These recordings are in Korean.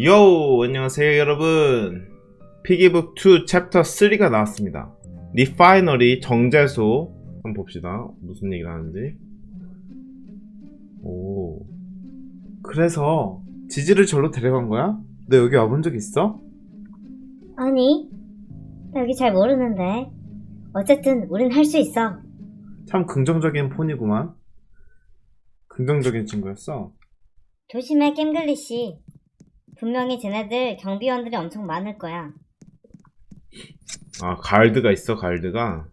요 안녕하세요 여러분 피기북 2 챕터 3가 나왔습니다 리파이너리 정제소 한번 봅시다 무슨 얘기를 하는지 오 그래서 지지를 절로 데려간 거야? 너 여기 와본 적 있어? 아니, 나 여기 잘 모르는데. 어쨌든 우린 할 수 있어. 참 긍정적인 폰이구만 긍정적인 친구였어 조심해, 겜글리 씨. 분명히 쟤네들 경비원들이 엄청 많을 거야. 아 가일드가 있어 가일드가?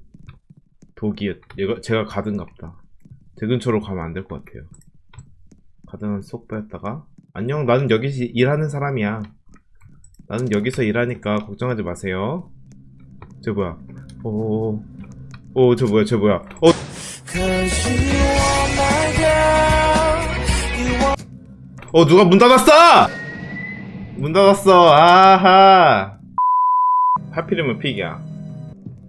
독이 얘가 제가 가든 갑다. 제 근처로 가면 안 될 것 같아요. 가든은 쏙 빼었다가? 안녕 나는 여기서 일하는 사람이야. 나는 여기서 일하니까 걱정하지 마세요. 저 뭐야? 오 오저 뭐야 저 뭐야? 어? 어, 누가 문 닫았어! 문 닫았어, 아하. 하필이면 픽이야.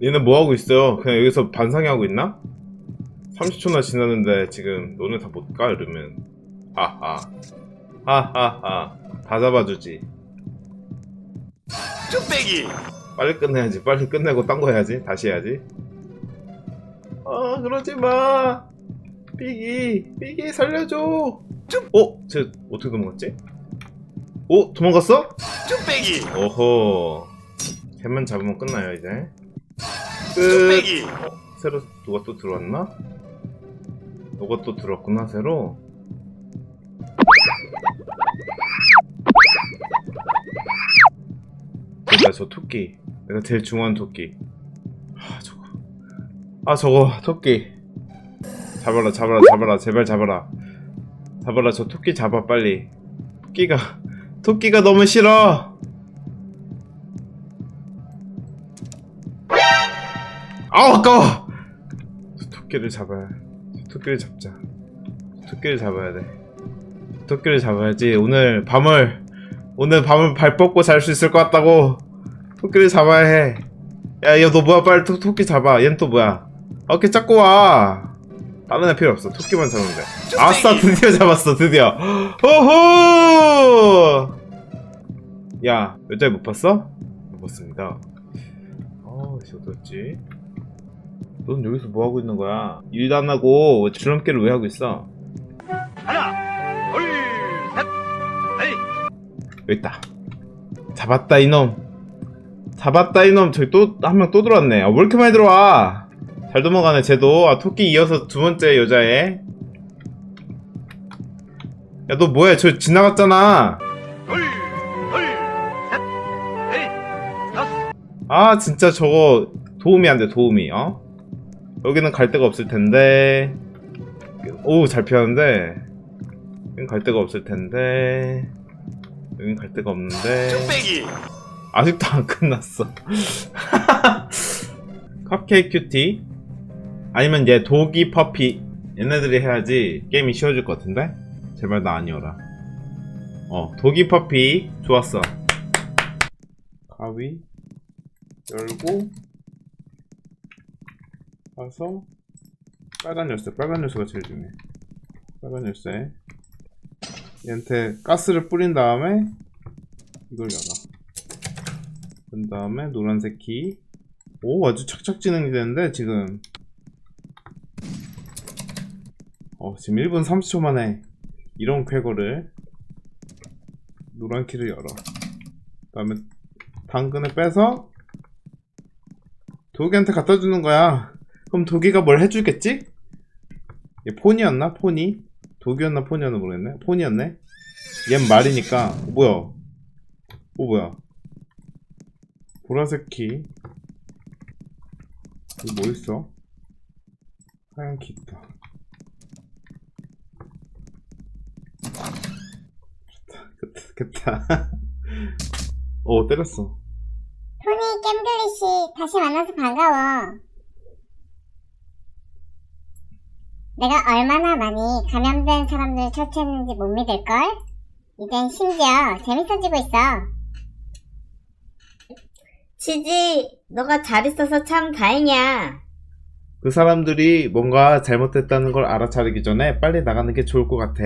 얘는 뭐 하고 있어요? 그냥 여기서 반상회하고 있나? 30초나 지났는데 지금 너네 다 못 가? 이러면 하하 하하하 다 잡아주지 뚝배기 빨리 끝내야지 빨리 끝내고 딴 거 해야지 다시 해야지 아 그러지마 삐기 삐기 살려줘 어? 쟤 어떻게 도망갔지? 어? 도망갔어? 뚝배기. 어허 걔만 잡으면 끝나요 이제. 끝. 뚝배기. 새로 누가 또 들어왔나? 누가 또 들어왔구나 새로. 내가 저 토끼. 내가 제일 중요한 토끼. 아 저거. 아 저거 토끼. 잡아라 잡아라 잡아라. 제발 잡아라. 잡아라 저 토끼 잡아 빨리. 토끼가 토끼가 너무 싫어. 아우 아까워. 저 토끼를 잡아야 저 토끼를 잡자. 저 토끼를 잡아야 돼. 토끼를 잡아야지. 오늘 밤을 오늘 밤을 발 뻗고 잘 수 있을 것 같다고 토끼를 잡아야 해. 야, 얘 너 뭐야? 빨리 토, 토끼 잡아. 얘는 또 뭐야? 아, 이렇게 잡고 와. 다른 애 필요 없어. 토끼만 잡으면 돼. 아싸 드디어 잡았어 드디어. 호호 야 여자애 못 봤어? 못 봤습니다 어씨 어떡했지 넌 여기서 뭐 하고 있는 거야? 일도 안 하고 줄넘기를 왜 하고 있어? 하나 둘셋 에이 여기 있다. 잡았다 이놈. 잡았다 이놈. 저기 또 한 명 또 들어왔네. 아, 왜 이렇게 많이 들어와? 잘 넘어가네 쟤도. 아 토끼 이어서 두 번째 여자애. 야 너 뭐야? 저 지나갔잖아. 둘 아 진짜 저거 도움이 안 돼 도움이. 어? 여기는 갈 데가 없을 텐데. 오 잘 피하는데. 여긴 갈 데가 없을 텐데. 여긴 갈 데가 없는데. 아직도 안 끝났어. 컵케이크 큐티? 아니면 얘 도기 퍼피. 얘네들이 해야지 게임이 쉬워질 것 같은데? 제발 나 아니어라 어 도기 퍼피. 좋았어. 가위 열고 가서 빨간 열쇠 빨간 열쇠가 제일 중요해. 빨간 열쇠. 얘한테 가스를 뿌린 다음에 이걸 열어. 그 다음에 노란색 키. 오 아주 착착 진행이 되는데 지금. 어 지금 1분 30초 만에 이런 쾌거를 노란 키를 열어. 그 다음에 당근을 빼서 도기한테 갖다 주는 거야. 그럼 도기가 뭘 해주겠지? 얘 폰이었나? 폰이? 도기였나 폰이었나 모르겠네. 폰이었네. 얜 말이니까. 어, 뭐야? 어 뭐야? 보라색 키. 여기 뭐 있어? 하얀 키 있다. 좋다. 좋다. 좋다. 어 때렸어. 토니 겜글리 씨 다시 만나서 반가워. 내가 얼마나 많이 감염된 사람들을 처치했는지 못 믿을걸? 이젠 심지어 재밌어지고 있어. 치지, 너가 잘 있어서 참 다행이야. 그 사람들이 뭔가 잘못됐다는 걸 알아차리기 전에 빨리 나가는 게 좋을 것 같아.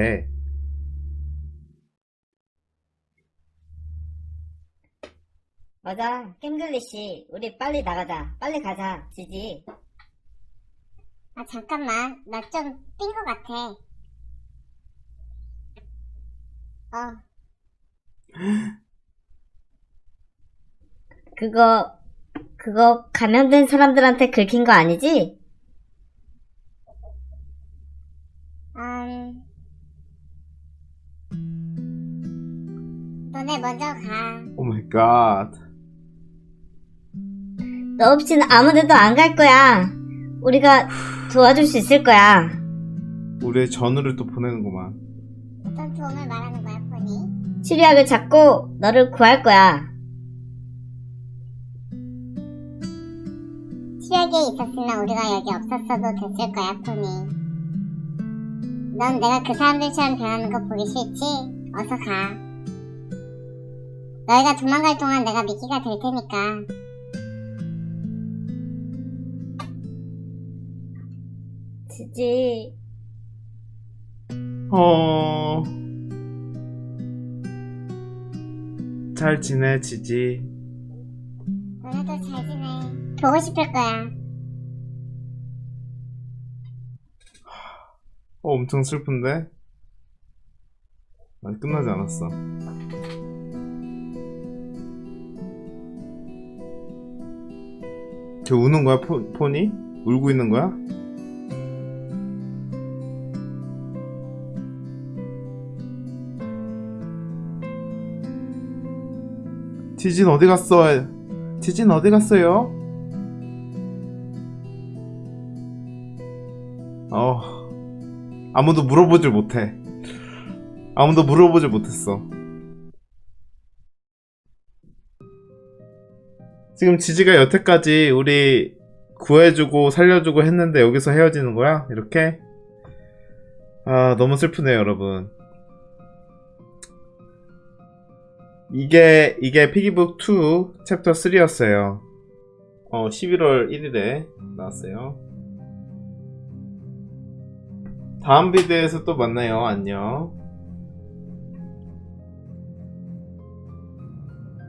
맞아, 겜글리씨. 우리 빨리 나가자. 빨리 가자, 지지. 아, 잠깐만. 나좀삔것 같아. 어, 그거, 그거 감염된 사람들한테 긁힌 거 아니지? 음. 너네 먼저 가. 오 마이 갓. 너 없이는 아무 데도 안 갈 거야. 우리가 도와줄 수 있을 거야. 우리의 전우를 또 보내는구만. 어떤 도움을 말하는 거야, 포니? 치료약을 잡고 너를 구할 거야. 치약에 있었으면 우리가 여기 없었어도 됐을 거야, 포니. 넌 내가 그 사람들처럼 변하는 거 보기 싫지? 어서 가. 너희가 도망갈 동안 내가 미끼가 될 테니까. 지지. 어. 잘 지내, 지지. 너네도 잘 지내. 보고 싶을 거야. 어, 엄청 슬픈데? 아직 끝나지 않았어. 걔 우는 거야, 포, 폰이? 울고 있는 거야? 지진 어디 갔어? 지진 어디 갔어요? 어, 아무도 물어보질 못해. 아무도 물어보질 못했어. 지금 지지가 여태까지 우리 구해주고 살려주고 했는데 여기서 헤어지는 거야? 이렇게? 아, 너무 슬프네요, 여러분. 이게, 이게 피기북 2 챕터 3였어요. 어, 11월 1일에 나왔어요. 다음 비디오에서 또 만나요. 안녕.